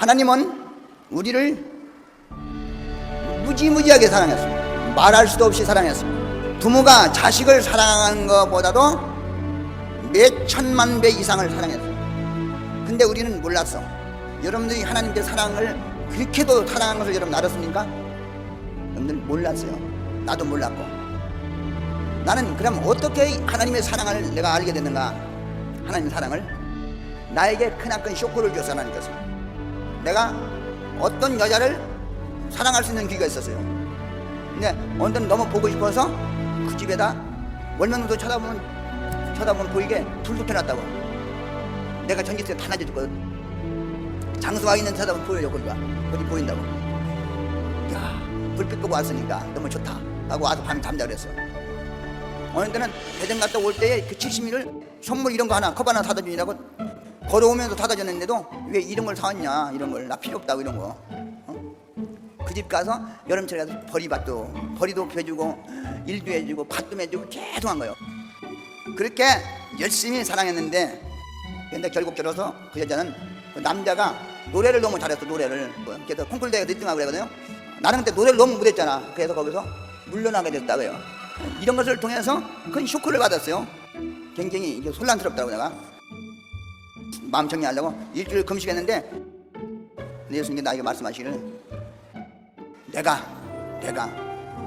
하나님은 우리를 무지무지하게 사랑했습니다. 말할 수도 없이 사랑했습니다. 부모가 자식을 사랑하는 것보다도 몇 천만 배 이상을 사랑했어요. 근데 우리는 몰랐어. 여러분들이 하나님께 사랑을 그렇게도 사랑하는 것을 여러분 알았습니까? 여러분들 몰랐어요. 나도 몰랐고. 나는 그럼 어떻게 하나님의 사랑을 내가 알게 됐는가? 하나님의 사랑을 나에게 크나큰 쇼크를 줬어 하나님께서. 내가 어떤 여자를 사랑할 수 있는 기회가 있었어요. 근데 어느 때는 너무 보고 싶어서 그 집에다 월면도 쳐다보면 쳐다보면 보이게 불도 켜놨다고. 내가 전기세 다 낮아줬거든. 장수가 있는 쳐다보면 보여요 거기가 거기 보인다고. 야 불빛 끄고 왔으니까 너무 좋다 하고 와서 밤에 잠자 그랬어. 어느 때는 대전 갔다 올 때에 그 70일을 선물 이런 거 하나 컵 하나 사다 주니라고 걸어오면서 사다 줬는데도 왜 이런 걸 사왔냐 이런 걸 나 필요 없다고 이런 거. 그집 가서 여름철에 가서 버리밭도 버리도 해주고 일도 해주고 밭도 해주고 계속 한 거예요. 그렇게 열심히 사랑했는데 근데 결국 들어서 그 여자는 그 남자가 노래를 너무 잘했어 노래를 뭐 그래서 콩쿨 대회 1등하고 그러거든요. 나는 그때 노래를 너무 못했잖아. 그래서 거기서 물러나게 됐다고요. 이런 것을 통해서 큰 쇼크를 받았어요. 굉장히 이게 혼란스럽다고 내가 마음 정리하려고 일주일 금식했는데 예수님께 나에게 말씀하시기를 내가 내가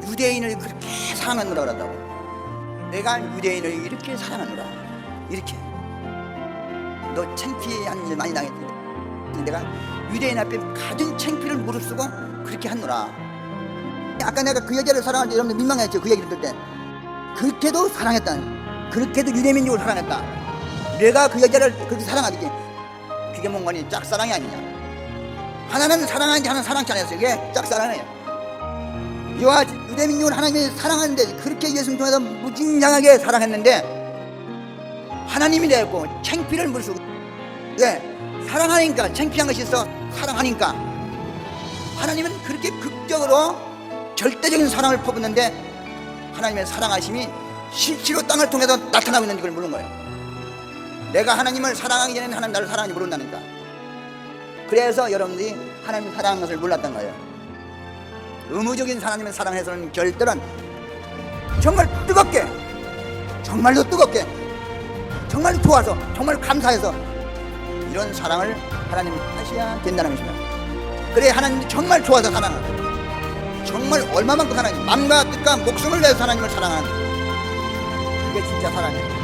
유대인을 그렇게 사랑하노라 그런다고. 내가 유대인을 이렇게 사랑하노라. 이렇게. 너 창피한 일 많이 당했지 내가 유대인 앞에 가진 창피를 무릅쓰고 그렇게 하노라. 아까 내가 그 여자를 사랑할 때 여러분들 민망했죠? 그 얘기를 들을 때. 그렇게도 사랑했다 그렇게도 유대민족을 사랑했다 내가 그 여자를 그렇게 사랑하듯이 그게 뭔가니 짝사랑이 아니냐? 하나는 사랑하는지 하나는 사랑치 않았어요. 그게 짝사랑이에요. 이와 유대민족을 하나님이 사랑하는데 그렇게 예수님 통해서 무진장하게 사랑했는데 하나님이 되었고 창피를 무릅쓰고 왜? 사랑하니까 창피한 것이 있어 사랑하니까 하나님은 그렇게 극적으로 절대적인 사랑을 퍼붓는데 하나님의 사랑하심이 실제로 땅을 통해서 나타나고 있는 걸 모르는 거예요 내가 하나님을 사랑하기 전에는 하나님 나를 사랑하지 모른다니까 그래서 여러분들이 하나님 사랑하는 것을 몰랐던 거예요 의무적인 하나님의 사랑에서는 결대로 정말 뜨겁게 정말로 뜨겁게 정말 좋아서 정말 감사해서 이런 사랑을 하나님 하셔야 된다는 것입니다. 그래 하나님 정말 좋아서 사랑하는 정말 얼마만큼 하나님 마음과 뜻과 목숨을 내서 하나님을 사랑하는 그게 진짜 사랑이에요.